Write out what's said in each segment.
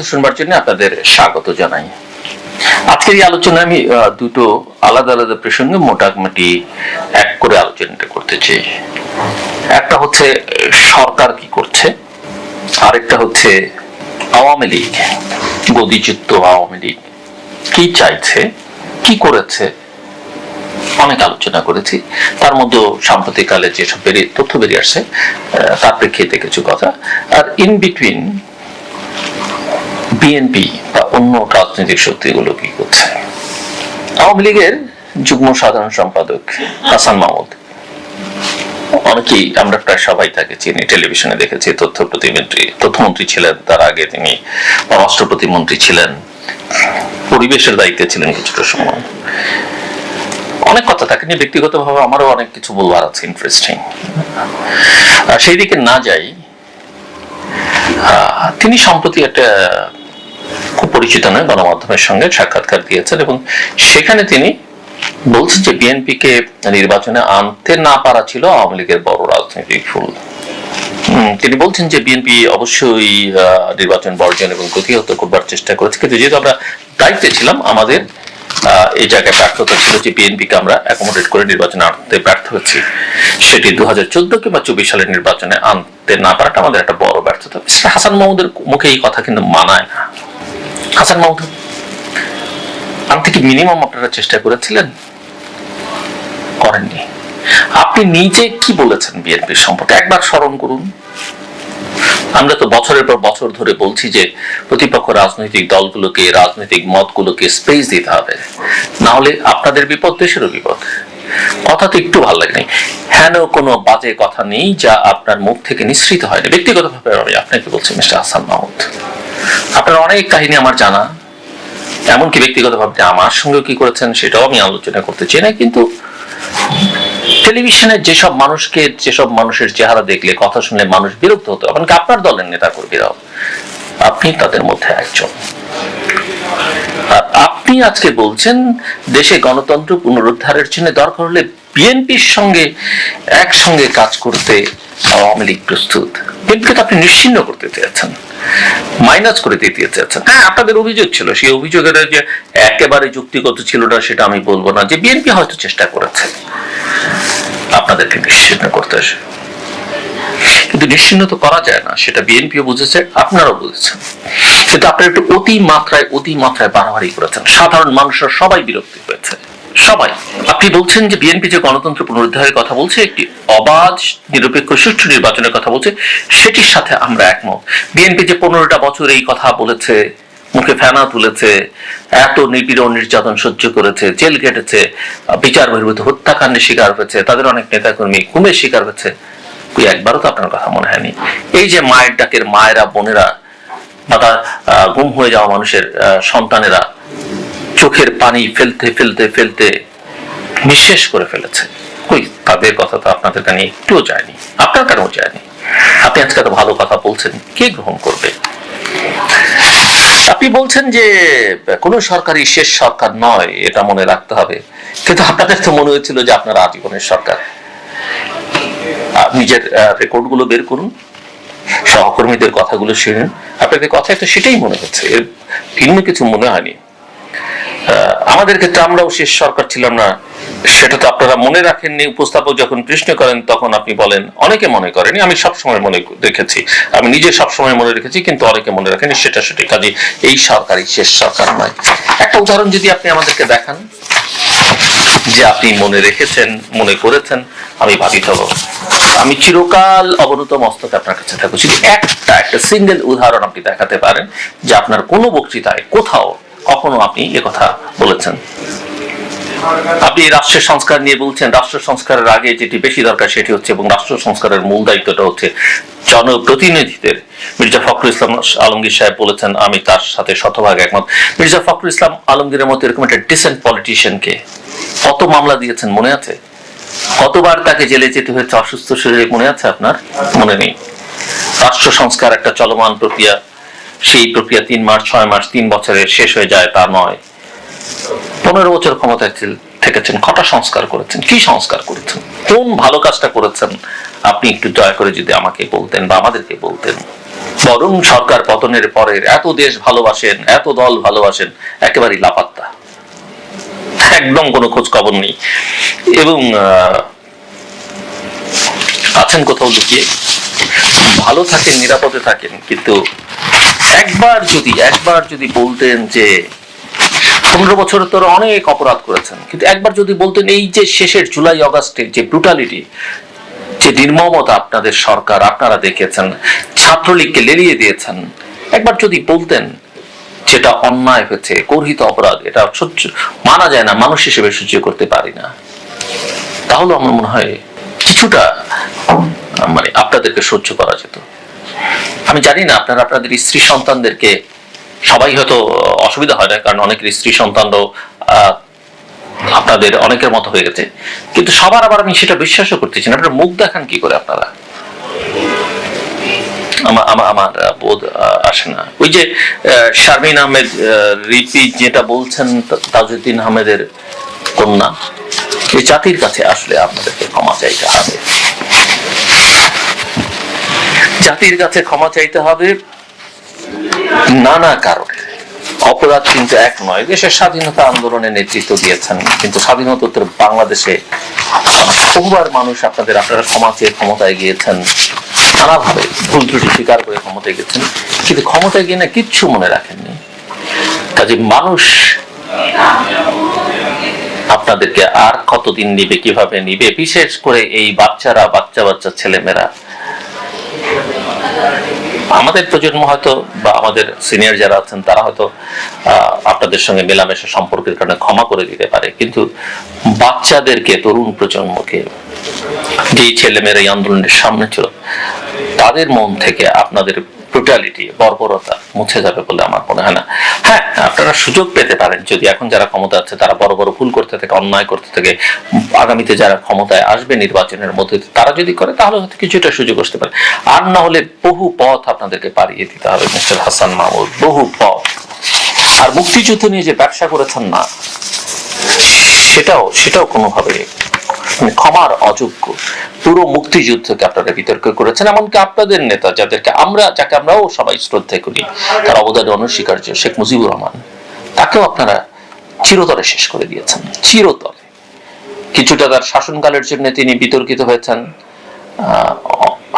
কথা শুনবার জন্য আপনাদের স্বাগত জানাই। আজকের এই আলোচনায় আমি দুটো আলাদা আলাদা প্রসঙ্গে মোটামুটি এক করে আলোচনাটা করতে চাই। একটা হচ্ছে, সরকার কি করছে? আরেকটা হচ্ছে, আওয়ামী লীগ গদিযুক্ত আওয়ামী লীগ কি চাইছে, কি করেছে? অনেক আলোচনা করেছি। তার মধ্যে সাম্প্রতিককালে যেসব বেরিয়ে, তথ্য বেরিয়ে আসছে তার প্রেক্ষিতে কিছু কথা। আর ইন বিটুইন বিএনপি বা অন্য রাজনৈতিক শক্তিগুলো কি করছে আওয়ামী লীগের যুগ্ম সাধারণ সম্পাদক হাসান মাহমুদ। অনেকেই, আমরা প্রায় সবাই তাকে চিনি, টেলিভিশনে দেখেছি, তথ্য প্রতিমন্ত্রী, তথ্যমন্ত্রী ছিলেন, তার আগে তিনি পররাষ্ট্র প্রতিমন্ত্রী ছিলেন, পরিবেশের দায়িত্বে ছিলেন কিছুটা সময়। অনেক কথা, তাকে নিয়ে ব্যক্তিগতভাবে আমারও অনেক কিছু বলবার আছে ইন্টারেস্টিং সেই দিকে না যাই তিনি সম্প্রতি একটা খুব পরিচিত নয় গণমাধ্যমের সঙ্গে সাক্ষাৎকার দিয়েছেন এবং সেখানে তিনি বলছেন যে বিএনপিকে নির্বাচনে আনতে না পারা ছিল আওয়ামী লীগের বড় রাজনৈতিক হুম, তিনি বলছেন যে বিএনপি অবশ্যই নির্বাচন বর্জন এবং প্রতিহত করবার চেষ্টা করেছে। কিন্তু যেহেতু আমরা দায়িত্বে ছিলাম আমাদের এই জায়গায় ব্যর্থতা ছিল যে বিএনপিকে আমরা অ্যাকোমোডেট করে নির্বাচনে আনতে ব্যর্থ হয়েছি সেটি দু হাজার চোদ্দ কিংবা চব্বিশ সালের নির্বাচনে আনতে না পারাটা আমাদের একটা বড় ব্যর্থতা। হাসান মাহমুদের মুখে এই কথা কিন্তু মানায় না। হাসান মাহমুদ। আনতে কি মিনিমাম আপনারা চেষ্টা করেছিলেন করেননি। আপনি নিজে কি বলেছেন বিএনপির সম্পর্কে? একবার স্মরণ করুন। আমরা তো বছরের পর বছর ধরে বলছি যে প্রতিপক্ষ রাজনৈতিক দলগুলোকে, রাজনৈতিক মতগুলোকে স্পেস দিতে হবে। না হলে আপনাদের বিপদ দেশেরও বিপদ। কথা তো একটু ভালো লাগে নাই। হেন কোনো বাজে কথা নেই যা আপনার মুখ থেকে নিঃসৃত হয়নি। ব্যক্তিগতভাবে আমি আপনাকে বলছি মিস্টার হাসান মাহমুদ। আপনার অনেক কাহিনী আমার জানা। এমনকি ব্যক্তিগতভাবে আমার সঙ্গে কি করেছেন সেটাও আমি আলোচনা করতে চাই না, কিন্তু টেলিভিশনে যেসব মানুষকে, যেসব মানুষের চেহারা দেখলে, কথা শুনলে মানুষ বিরক্ত হতো এমনকি আপনার দলের নেতা কর্মীরাও আপনি তাদের মধ্যে একজন। আপনি আজকে বলছেন, দেশে গণতন্ত্র পুনরুদ্ধারের জন্য দরকার হলে বিএনপির সঙ্গে একসঙ্গে কাজ করতে আওয়ামী লীগ প্রস্তুত। বিএনপিকে তো আপনি নিশ্চিন্ন করতে চেয়েছেন। মাইনাস করে চেয়েছেন হ্যাঁ আপনাদের অভিযোগ ছিল। সেই অভিযোগের যে একেবারে যুক্তিগত ছিল না সেটা আমি বলব না, যে বিএনপি হয়তো চেষ্টা করেছে আপনাদেরকে নিশ্চিন্ন করতে। আসে কিন্তু নিশ্চিন্ন তো করা যায় না, সেটা বুঝেছে, আপনারাও বুঝেছেন। কিন্তু আপনারা একটু অতি মাত্রায় অতি মাত্রায় বাড়াবাড়ি করেছেন। সাধারণ মানুষের সবাই বিরক্তি হয়েছে। সবাই, আপনি বলছেন যে বিএনপি যে গণতন্ত্র পুনরুদ্ধারের কথা বলছে, একটি অবাধ, নিরপেক্ষ, সুষ্ঠু নির্বাচনের কথা বলছে, সেটির সাথে আমরা একমত। বিএনপি যে পনেরোটা বছর এই কথা বলেছে, মুখে ফেনা তুলেছে, এত নিপীড়ন, নির্যাতন সহ্য করেছে, জেল কেটেছে বিচার বহির্ভূত, হত্যাকাণ্ডের শিকার হয়েছে, তাদের অনেক নেতাকর্মী ঘুমের শিকার হয়েছে। ওই একবারও তো আপনার কথা মনে হয়নি। এই যে মায়ের ডাকের মায়েরা, বোনেরা, বা তার গুম হয়ে যাওয়া মানুষের সন্তানেরা চোখের পানি ফেলতে ফেলতে ফেলতে নিঃশেষ করে ফেলেছে। ওই তাদের কথা তো আপনাদের কানে একটুও যায়নি, আপনার কানেও যায়নি। আপনি আজকে এত ভালো কথা বলছেন, কে গ্রহণ করবে? আপনি বলছেন যে কোন সরকারই শেষ সরকার নয়, এটা মনে রাখতে হবে। কিন্তু আপনাদের তো মনে হয়েছিল যে আপনারা আজীবনের সরকার। নিজের রেকর্ডগুলো বের করুন, সহকর্মীদের কথাগুলো শুনুন। আপনাদের কথা তো সেটাই মনে হচ্ছে, এর ভিন্ন কিছু মনে হয়নি। আমাদের ক্ষেত্রে আমরাও শেষ সরকার ছিলাম না। সেটা তো আপনারা মনে রাখেননি। উপস্থাপক যখন প্রশ্ন করেন, তখন আপনি বলেন, অনেকে মনে করেনি। আমি সবসময় মনে রেখেছি। আমি নিজে সবসময় মনে রেখেছি, কিন্তু অনেকে মনে রাখেনি সেটা সেটাই কাজে এই সরকারই শেষ সরকার নয়। একটা উদাহরণ যদি আপনি আমাদেরকে দেখান, যে আপনি মনে রেখেছেন, মনে করেছেন, আমি ভাবিত হব আমি চিরকাল অবনত মস্তকে আপনার কাছে থাকব। যদি একটা একটা সিঙ্গেল উদাহরণ আপনি দেখাতে পারেন, যে আপনার কোনো বক্তৃতায় কোথাও কখনো আপনি কথা বলেছেন? আপনি রাষ্ট্রের সংস্কার নিয়ে বলছেন, রাষ্ট্র সংস্কারের আগে যেটি বেশি দরকার সেটি হচ্ছে এবং রাষ্ট্র সংস্কারের মূল দায়িত্বটা হচ্ছে জনপ্রতিনিধিদের। মির্জা ফখরুল ইসলাম আলমগীর সাহেব বলেছেন, আমি তার সাথে শতভাগ একমত। মির্জা ফখরুল ইসলাম আলমগীরের মতো এরকম একটা ডিসেন্ট পলিটিশিয়ানকে কত মামলা দিয়েছেন মনে আছে? কতবার তাকে জেলে যেতে হয়েছে, অসুস্থ শরীরে মনে আছে আপনার? মনে নেই। রাষ্ট্র সংস্কার একটা চলমান প্রক্রিয়া সেই প্রক্রিয়া তিন মাস, ছয় মাস, তিন বছরে শেষ হয়ে যায়, তা নয়। পনেরো বছর ক্ষমতায় থেকেছেন, কটা সংস্কার করেছেন? কি সংস্কার করেছেন? কোন ভালো কাজটা করেছেন? আপনি একটু দয়া করে যদি আমাকে বলতেন বা আমাদেরকে বলতেন। বরং সরকার পতনের পরের এত দেশ ভালোবাসেন, এত দল ভালোবাসেন, একেবারেই লাপাত্তা। একদম কোনো খোঁজ খবর নেই। এবং আছেন কোথাও লুকিয়ে। ভালো থাকেন, নিরাপদে থাকেন, কিন্তু একবার যদি একবার যদি বলতেন যে পনেরো বছরের তোর অনেক অপরাধ করেছেন, কিন্তু একবার যদি বলতেন এই যে শেষের জুলাই অগাস্টের যে ব্রুটালিটি যে নির্মমতা আপনাদের সরকার, আপনারা দেখেছেন ছাত্রলীগকে লেলিয়ে দিয়েছেন, একবার যদি বলতেন যেটা অন্যায় হয়েছে, গর্হিত অপরাধ, এটা সহ্য, মানা যায় না, মানুষ হিসেবে সহ্য করতে পারি না, তাহলে আমার মনে হয় কিছুটা মানে আপনাদেরকে সহ্য করা যেত। আমি জানি না আপনারা আপনাদের স্ত্রী সন্তানদেরকে সবাই হয়তো অসুবিধা হয় না কারণ অনেকের স্ত্রী সন্তানরাও আপনাদের অনেকের মতো হয়ে গেছে। কিন্তু সবার আবার আমি সেটা বিশ্বাসও করতেছি না। আপনারা মুখ দেখান কি করে আপনারা? আমার আমার বোধ আসে না। ওই যে শারমিন আহমেদ আহ, রিপি যেটা বলছেন তাজউদ্দিন আহমেদের কন্যা এই জাতির কাছে আসলে আপনাদেরকে ক্ষমা চাইতে হবে। জাতির কাছে ক্ষমা চাইতে হবে নানা কারণে। অপরাধ কিন্তু এক নয়, দেশের স্বাধীনতা আন্দোলনে নেতৃত্ব দিয়েছেন, কিন্তু স্বাধীনতোত্তর বাংলাদেশে বহুবার মানুষ আপনাদের, আপনারা ক্ষমা চেয়ে ক্ষমতায় গিয়েছেন, নানাভাবে ভুল ত্রুটি স্বীকার করে ক্ষমতায় গেছেন কিন্তু ক্ষমতায় গিয়ে না কিচ্ছু মনে রাখেননি। কাজে মানুষ আপনাদেরকে আর কতদিন নিবে, কীভাবে নিবে, বিশেষ করে এই বাচ্চারা বাচ্চা বাচ্চা ছেলেমেয়েরা আমাদের প্রজন্ম হয়তো বা আমাদের সিনিয়র যারা আছেন, তারা হয়তো আপনাদের সঙ্গে মেলামেশা সম্পর্কের কারণে ক্ষমা করে দিতে পারে। কিন্তু বাচ্চাদেরকে, তরুণ প্রজন্মকে যে ছেলেমেয়েরা এই আন্দোলনের সামনে ছিল, তাদের মন থেকে আপনাদের ব্রুটালিটি বর্বরতা মুছে যাবে বলে আমার মনে হয় না। হ্যাঁ আপনারা সুযোগ পেতে পারেন যদি এখন যারা ক্ষমতা আছে, তারা বড় বড় ভুল করতে থাকে, অন্যায় করতে থাকে, আগামীতে যারা ক্ষমতায় আসবে নির্বাচনের মধ্যে, তারা যদি করে, তাহলে হয়তো কিছুটা সুযোগ আসতে পারে। আর না হলে বহু পথ আপনাদেরকে পাড়িয়ে দিতে হবে, মিস্টার হাসান মাহমুদ বহু পথ। আর মুক্তিযুদ্ধ নিয়ে যে ব্যবসা করেছেন না, সেটাও সেটাও কোনোভাবে ক্ষমার অযোগ্য। পুরো মুক্তিযুদ্ধকে আপনারা বিতর্ক করেছেন, এমনকি আপনাদের নেতা যাদেরকে আমরা, যাকে আমরাও সবাই শ্রদ্ধা করি, তার অবদান অনস্বীকার্য শেখ মুজিবুর রহমান। তাকেও আপনারা চিরতরে শেষ করে দিয়েছেন, চিরতরে। কিছুটা তার শাসনকালের জন্য তিনি বিতর্কিত হয়েছেন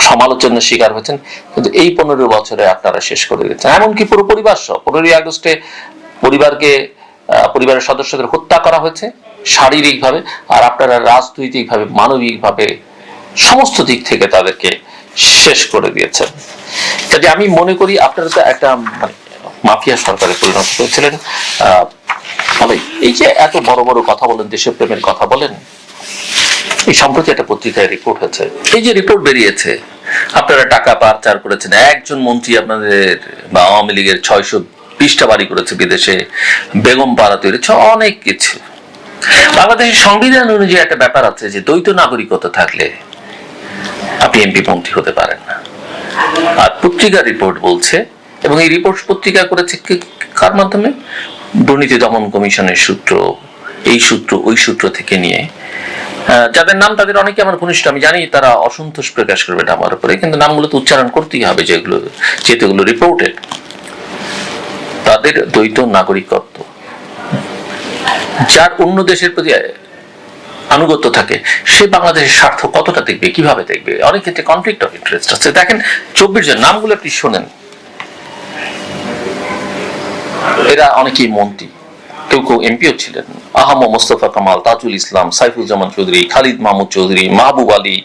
সমালোচনার শিকার হয়েছেন, কিন্তু এই পনেরো বছরে আপনারা শেষ করে দিয়েছেন। এমনকি পুরো পরিবার সহ, পনেরোই আগস্টে পরিবারকে পরিবারের সদস্যদের হত্যা করা হয়েছে। শারীরিকভাবে আর আপনারা রাজনৈতিকভাবে, মানবিকভাবে সমস্ত দিক থেকে তাদেরকে শেষ করে দিয়েছেন। কাজে আমি মনে করি আপনারা তো একটা মানে মাফিয়া সরকারে পরিণত করেছিলেন ফলে এই যে এত বড় বড় কথা বলেন, দেশপ্রেমের কথা বলেন, এই সম্প্রতি একটা পত্রিকায় রিপোর্ট হয়েছে। এই যে রিপোর্ট বেরিয়েছে, আপনারা টাকা পাচার করেছেন, একজন মন্ত্রী আপনাদের বা আওয়ামী লীগের ছয়শো বিশটা বাড়ি করেছে বিদেশে, বেগম পাড়া তৈরি অনেক কিছু। বাংলাদেশের সংবিধান অনুযায়ী একটা ব্যাপার আছে যে দ্বৈত নাগরিকতা থাকলে আপনি এমপি মন্ত্রী হতে পারেন না। আর পত্রিকার রিপোর্ট বলছে, এবং এই রিপোর্ট পত্রিকা করেছে কার মাধ্যমে? দুর্নীতি দমন কমিশনের সূত্র, এই সূত্র, ওই সূত্র থেকে নিয়ে। যাদের নাম তাদের অনেকে আমার ঘনিষ্ঠ, আমি জানি তারা অসন্তোষ প্রকাশ করবে এটা আমার উপরে, কিন্তু নামগুলো তো উচ্চারণ করতেই হবে যেগুলো, যেহেতু রিপোর্টেড তাদের দ্বৈত নাগরিকত্ব যার অন্য দেশের প্রতি আনুগত্য থাকে, সে বাংলাদেশের স্বার্থ কতটা দেখবে, কীভাবে দেখবে? অনেক ক্ষেত্রে কনফ্লিক্ট অফ ইন্টারেস্ট আছে। দেখেন, চব্বিশ জন, নামগুলো আপনি শোনেন। এরা অনেকেই মন্ত্রী। কেউ কেউ এমপিও ছিলেন। আহম মোস্তফা কামাল, তাজুল ইসলাম, সাইফুজ্জামান চৌধুরী, খালিদ মাহমুদ চৌধুরী, মাহবুব আলী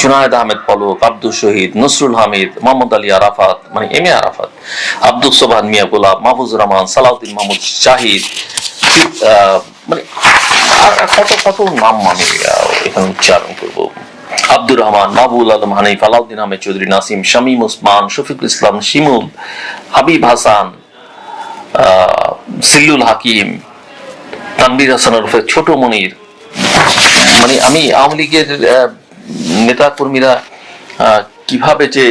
জুনায়েদ আহমেদ পলক আব্দুল শহীদ, নসরুল হামিদ, মোহাম্মদ আলী আরাফাত মানে এম এ আরাফাত, আব্দুল সোবান মিয়া গোলাপ মাহফুজুর রহমান, সালাউদ্দিন মাহমুদ শাহিদ মানে কত কত নাম আমি এখানে উচ্চারণ করব। আব্দুর রহমান মাহবুল আলম হানিফ, আলাউদ্দিন আহমেদ চৌধুরী, নাসিম, শামীম ওসমান, শফিকুল ইসলাম, শিমুল, হাবিব হাসান সিল্লুল হাকিম তানবির হাসান ওরফে ছোট মনির। মানে আমি আওয়ামী লীগের নেতা কর্মীরা কীভাবে যে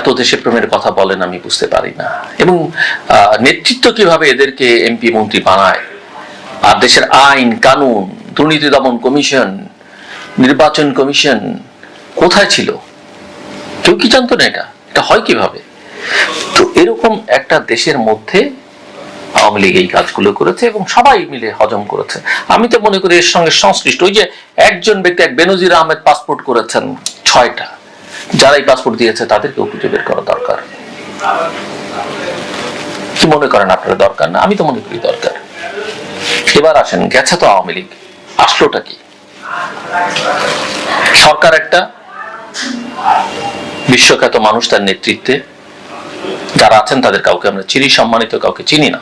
এত দেশে প্রেমের কথা বলেন আমি বুঝতে পারি না। এবং নেতৃত্ব কীভাবে এদেরকে এমপি মন্ত্রী বানায়? আর দেশের আইন, কানুন, দুর্নীতি দমন কমিশন, নির্বাচন কমিশন কোথায় ছিল? কেউ কি জানতো না এটা? এটা হয় কীভাবে? তো এরকম একটা দেশের মধ্যে আওয়ামী লীগ এই কাজগুলো করেছে এবং সবাই মিলে হজম করেছে। আমি তো মনে করি এর সঙ্গে সংশ্লিষ্ট ওই যে একজন ব্যক্তি, এক বেনজির আহমেদ পাসপোর্ট করেছেন ছয়টা। যারা এই পাসপোর্ট দিয়েছে তাদেরকেও খুঁজে বের করা দরকার। কি মনে করেন আপনারা দরকার না? আমি তো মনে করি দরকার। এবার আসেন, গেছে তো আওয়ামী লীগ। আসলোটা কি? সরকার একটা, বিশ্বখ্যাত মানুষ তার নেতৃত্বে। যারা আছেন তাদের কাউকে আমরা চিনি, সম্মানিত কাউকে চিনি না।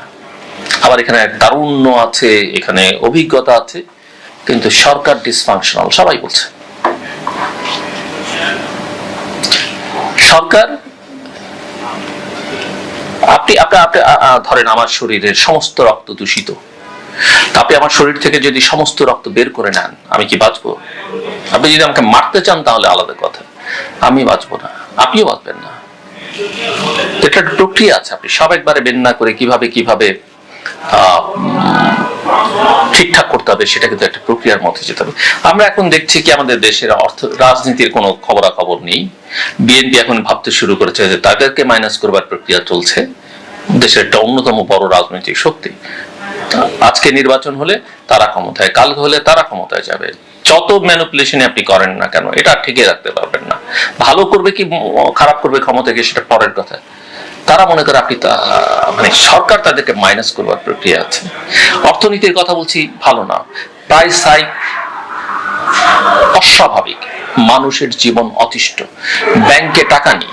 আবার এখানে তারুণ্য আছে, এখানে অভিজ্ঞতা আছে, কিন্তু সরকার ডিসফাংশনাল সবাই বলছে। সরকার, আপনি আপনি আপনি ধরেন আমার শরীরের সমস্ত রক্ত দূষিত। আপনি আমার শরীর থেকে যদি সমস্ত রক্ত বের করে নেন, আমি কি বাঁচবো? আপনি যদি আমাকে মারতে চান, তাহলে আলাদা কথা। আমি বাঁচবো না, আপনিও বাঁচবেন না। এটা প্রক্রিয়া আছে, আপনি সব একবারে বেন না করে কীভাবে কীভাবে ঠিকঠাক করতে হবে, সেটা কিন্তু একটা প্রক্রিয়ার মধ্যে যেতে হবে। আমরা এখন দেখছি কি আমাদের দেশের অর্থ, রাজনীতির কোনো খবরাখবর নেই। বিএনপি এখন ভাবতে শুরু করেছে যে তাদেরকে মাইনাস করবার প্রক্রিয়া চলছে। দেশের একটা অন্যতম বড় রাজনৈতিক শক্তি। আজকে নির্বাচন হলে তারা ক্ষমতায় কাল হলে তারা ক্ষমতায় যাবে। যত ম্যানুপুলেশন আপনি করেন না কেন, এটা ঠিকই রাখতে পারবেন না। ভালো করবে কি, খারাপ করবে ক্ষমতা গিয়ে সেটা পরের কথা। তারা মনে করে আপনি মানে সরকার তাদেরকে মাইনাস করবার প্রক্রিয়া আছে। অর্থনীতির কথা বলছি, ভালো না। প্রায় সাই অস্বাভাবিক। মানুষের জীবন অতিষ্ঠ। ব্যাংকে টাকা নেই।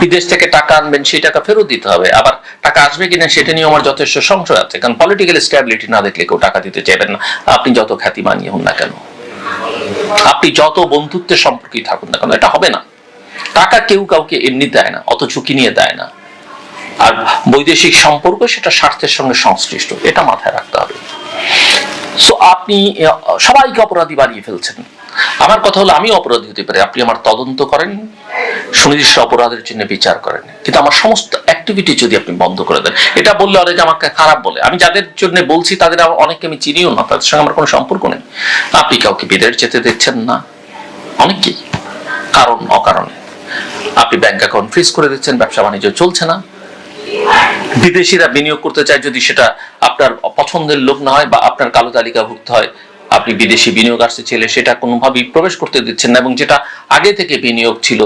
বিদেশ থেকে টাকা আনবেন, সেই টাকা ফেরত দিতে হবে। আবার টাকা আসবে কিনা, সেটা নিয়ে আমার যথেষ্ট সংশয় আছে। কারণ পলিটিক্যাল স্ট্যাবিলিটি না দেখলে কেউ টাকা দিতে চাইবেন না। আপনি যত খ্যাতি মানিয়ে হন না কেন? আপনি যত বন্ধুত্বের সম্পর্কেই থাকুন না কেন, এটা হবে না। টাকা কেউ কাউকে এমনি দেয় না অত ঝুঁকি নিয়ে দেয় না। আর বৈদেশিক সম্পর্ক সেটা স্বার্থের সঙ্গে সংশ্লিষ্ট, এটা মাথায় রাখতে হবে। সো আপনি সবাইকে অপরাধী বানিয়ে ফেলছেন। আমার কথা হলো আমি অপরাধী হতে পারি। আপনি আমার তদন্ত করেন, সুনির্দিষ্ট অপরাধের জন্য বিচার করেন। কিন্তু আমার সমস্ত অ্যাক্টিভিটি যদি আপনি বন্ধ করে দেন, এটা বললে অনেকে আমাকে খারাপ বলে। আমি যাদের জন্য বলছি, তাদের আমার অনেকে আমি চিনিও না, তাদের সঙ্গে আমার কোনো সম্পর্ক নেই। আপনি কাউকে বিদেশ যেতে দিচ্ছেন না। অনেকেই, কারণ, অকারণে। আপনি ব্যাংক অ্যাকাউন্ট ফ্রিজ করে দিচ্ছেন, ব্যবসা বাণিজ্য চলছে না। বিদেশিরা বিনিয়োগ করতে চায় যদি সেটা আপনার পছন্দের লোক না হয় বা আপনার কালো তালিকাভুক্ত হয়, আপনি বিদেশি বিনিয়োগ আসতে চাইলে সেটা কোনোভাবেই প্রবেশ করতে দিচ্ছেন না এবং যেটা আগে থেকে বিনিয়োগ ছিল,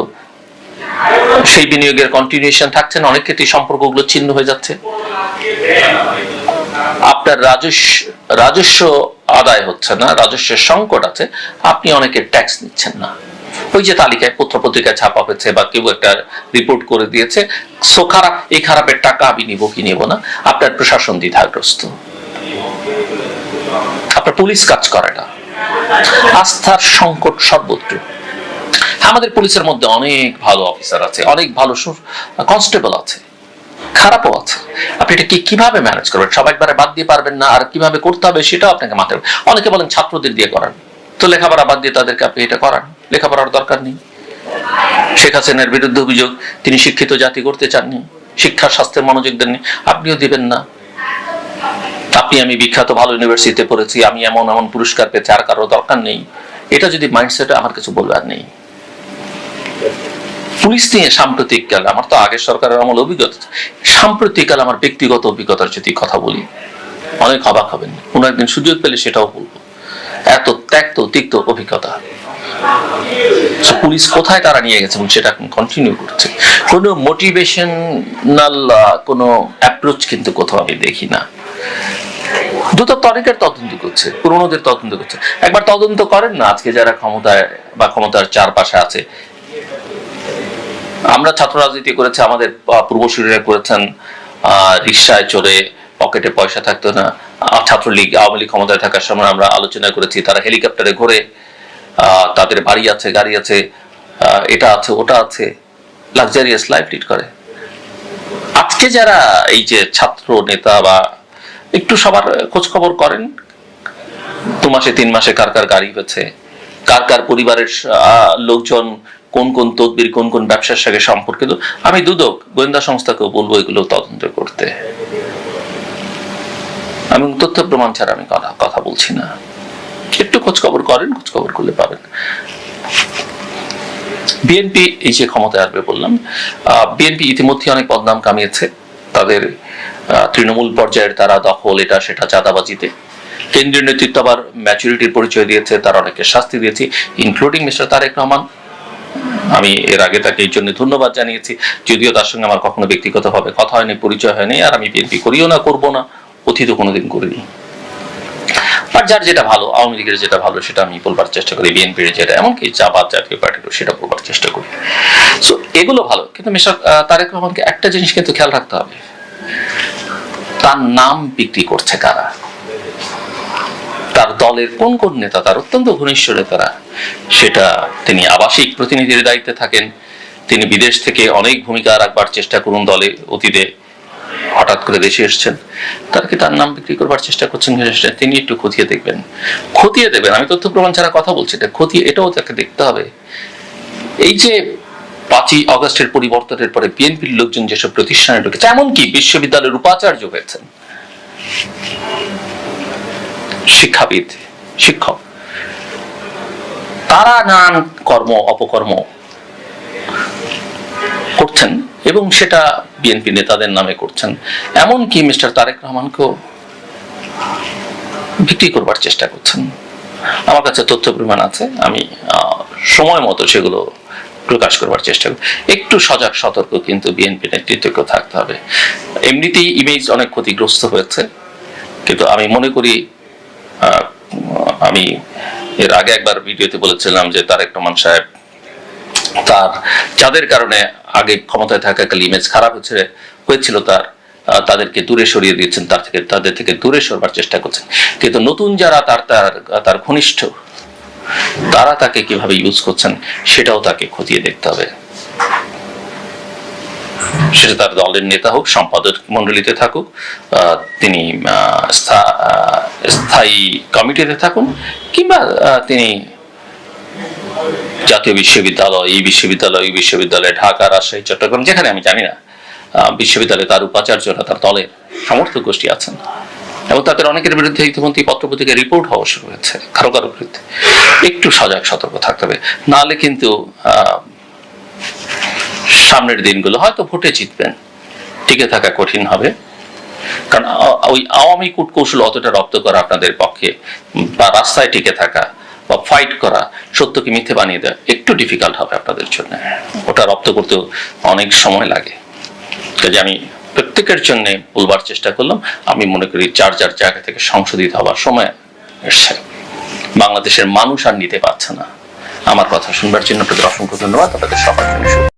সেই বিনিয়োগের কন্টিনিউশন থাকছে না, অনেক ক্ষেত্রে সম্পর্কগুলো ছিন্ন হয়ে যাচ্ছে। আপনার রাজস্ব রাজস্ব আদায় হচ্ছে না, রাজস্বের সংকট আছে, আপনি অনেকের ট্যাক্স নিচ্ছেন না। ওই যে তালিকায় পত্র পত্রিকায় ছাপা হয়েছে বা কেউ একটা রিপোর্ট করে দিয়েছে সো খারাপ, এই খারাপের টাকা আমি নিব কি নিব না? আপনার প্রশাসন দ্বিধাগ্রস্ত। আপনার পুলিশ কাজ করে না। আস্থার সংকট সর্বত্র। আমাদের পুলিশের মধ্যে অনেক ভালো অফিসার আছে, অনেক ভালো কনস্টেবল আছে, খারাপও আছে। আপনি এটা কি, কীভাবে ম্যানেজ করবেন? সবাই একবারে বাদ দিয়ে পারবেন না, আর কীভাবে করতে হবে সেটাও আপনাকে মাথায় অনেকে বলেন ছাত্রদের দিয়ে করান। তো লেখাপড়া বাদ দিয়ে তাদেরকে আপনি এটা করান। লেখাপড়ার দরকার নেই। শেখ হাসিনার বিরুদ্ধে অভিযোগ, তিনি শিক্ষিত জাতি করতে চাননি, শিক্ষা, স্বাস্থ্যের মনোযোগ দেননি, আপনিও দিবেন না। আপনি, আমি বিখ্যাত ভালো ইউনিভার্সিটিতে পড়েছি, আমি এমন এমন পুরস্কার পেতে আর কারও দরকার নেই। এটা যদি মাইন্ডসেটে আমার কিছু বলবার নেই। পুলিশ নিয়ে সাম্প্রতিক কাল, আমার তো আগের সরকারের আমল অভিজ্ঞতা আছে। সাম্প্রতিক কাল আমার ব্যক্তিগত অভিজ্ঞতার যদি কথা বলি, অনেক অবাক হবেন। কোনো একদিন সুযোগ পেলে সেটাও বলব। এত ত্যাক্ত, তিক্ত অভিজ্ঞতা। পুলিশ কোথায় তারা নিয়ে গেছে এবং সেটা কন্টিনিউ করছে? কোনো মোটিভেশনাল কোনো অ্যাপ্রোচ কিন্তু কোথাও আমি দেখি না। তদন্ত করছে পুরোনোদের তদন্ত করছে। একবার তদন্ত করেন না আজকে যারা ক্ষমতায় বা ক্ষমতার চারপাশে আছে। আমরা ছাত্র রাজনীতি করেছে আমাদের পূর্বসূরীরা করেছেন আহ, রিকশায় চড়ে পকেটে পয়সা থাকতো না। ছাত্রলীগ আওয়ামী লীগ ক্ষমতায় থাকার সময় আমরা আলোচনা করেছি তারা হেলিকপ্টারে ঘুরে তাদের বাড়ি আছে, গাড়ি আছে এটা আছে, ওটা আছে লাক্সারিয়াস লাইফ লিড করে। আজকে যারা এই যে ছাত্র, নেতা বা একটু সবার খোঁজ খবর করেন, দু মাসে, তিন মাসে কার কার গাড়ি হয়েছে, কার কার পরিবারের লোকজন কোন কোন তদবির, কোন কোন ব্যবসার সঙ্গে সম্পর্কিত, আমি দুদক, গোয়েন্দা সংস্থাকেও বলব এগুলো তদন্ত করতে। আমি তথ্য প্রমাণ ছাড়া আমি কথা বলছি না। একটু খোঁজ খবর করেন খোঁজ খবর করলে পাবেন। বিএনপি এই যে ক্ষমতায় আসবে বললাম বিএনপি ইতিমধ্যে অনেক বদনাম কামিয়েছে। তাদের তৃণমূল পর্যায়ের তারা দখল, এটা সেটা চাঁদাবাজিতে। কেন্দ্রীয় নেতৃত্ব আবার ম্যাচুরিটির পরিচয় দিয়েছে, তারা অনেকে শাস্তি দিয়েছে ইনক্লুডিং মিস্টার তারেক রহমান। আমি এর আগে তাকে এই জন্য ধন্যবাদ জানিয়েছি, যদিও তার সঙ্গে আমার কখনো ব্যক্তিগতভাবে কথা হয়নি, পরিচয় হয়নি, আর আমি বিএনপি করিও না, করব না অতীত কোনোদিন করিনি। আর যার যেটা ভালো, আওয়ামী লীগের যেটা ভালো, সেটা আমি বলবার চেষ্টা করি বিএনপির যেটা, এমনকি জামাত জাতীয় পার্টিরও সেটা বলবার চেষ্টা করি। সো এগুলো ভালো। কিন্তু মিস্টার তারেক রহমানকে একটা জিনিস কিন্তু খেয়াল রাখতে হবে। তার নাম বিক্রি করছে কারা? তার দলের কোন কোন নেতা, তার অত্যন্ত ঘনিষ্ঠ নেতারা, সেটা তিনি আবাসিক প্রতিনিধির দায়িত্বে থাকেন। তিনি বিদেশ থেকে অনেক ভূমিকা রাখবার চেষ্টা করুন দলে, অতীতে। হঠাৎ করে দেশে এসেছেন, তার কি তার নাম বিক্রি করবার চেষ্টা করছেন তিনি একটু খতিয়ে দেখবেন। খতিয়ে দেবেন আমি তথ্য প্রমাণ ছাড়া কথা বলছি, এটা খতিয়ে, এটাও তাকে দেখতে হবে। এই যে পাঁচই অগস্টের পরিবর্তনের পরে বিএনপির লোকজন যেসব প্রতিষ্ঠানে ঢুকেছে, এমনকি বিশ্ববিদ্যালয়ের উপাচার্য হয়েছেন। শিক্ষাবিদ, শিক্ষক, তারা নানান কর্ম, অপকর্ম করছেন এবং সেটা বিএনপি নেতাদের নামে করছেন। এমনকি মিস্টার তারেক রহমানকেও বিক্রি করবার চেষ্টা করছেন। আমার কাছে তথ্য প্রমাণ আছে, আমি সময় মতো সেগুলো প্রকাশ করবার চেষ্টা করি। একটু সজাগ, সতর্ক কিন্তু বিএনপি নেতৃত্বকে থাকতে হবে। এমনিতেই ইমেজ অনেক ক্ষতিগ্রস্ত হয়েছে, কিন্তু আমি মনে করি আমি এর আগে একবার ভিডিওতে বলেছিলাম যে তারেক রহমান সাহেব তার, যাদের কারণে আগে ক্ষমতায় থাকাকালে ইমেজ খারাপ হচ্ছে হয়েছিল তার তাদেরকে দূরে সরিয়ে দিয়েছেন, তার থেকে, তাদের থেকে দূরে সরবার চেষ্টা করছেন। কিন্তু নতুন যারা তার তার তার ঘনিষ্ঠ, তারা তাকে কীভাবে ইউজ করছেন, সেটাও তাকে খতিয়ে দেখতে হবে। সেটা তার দলের নেতা হোক, সম্পাদক মন্ডলীতে থাকুক তিনি স্থায়ী কমিটিতে থাকুন, কিংবা তিনি জাতীয় বিশ্ববিদ্যালয়, এই বিশ্ববিদ্যালয় এই বিশ্ববিদ্যালয়, ঢাকা, রাজশাহী, চট্টগ্রাম, যেখানে আমি জানি না বিশ্ববিদ্যালয়ে তার উপাচার্যরা তার দলের সমর্থক গোষ্ঠী আছেন। এবং তাদের অনেকের বিরুদ্ধে ইতিমধ্যে পত্রপত্রিকা রিপোর্ট হওয়া শুরু হয়েছে, কারও কারও বিরুদ্ধে। একটু সজাগ, সতর্ক থাকতে হবে। নাহলে কিন্তু সামনের দিনগুলো হয়তো ভোটে জিতবেন। টিকে থাকা কঠিন হবে। কারণ ওই আওয়ামী কূটকৌশল অতটা রপ্ত করা আপনাদের পক্ষে বা রাস্তায় টিকে থাকা বা ফাইট করা সত্যকে মিথ্যে বানিয়ে দেওয়া একটু ডিফিকাল্ট হবে আপনাদের জন্য। ওটা রপ্ত করতে অনেক সময় লাগে। কাজে আমি প্রত্যেকের জন্য বলবার চেষ্টা করলাম, আমি মনে করি যার যার জায়গা থেকে সংশোধিত হওয়ার সময় এসছে। বাংলাদেশের মানুষ আর নিতে পারছে না। আমার কথা শুনবার জন্য আপনাদের অসংখ্য ধন্যবাদ। আপনাদের সবার জন্য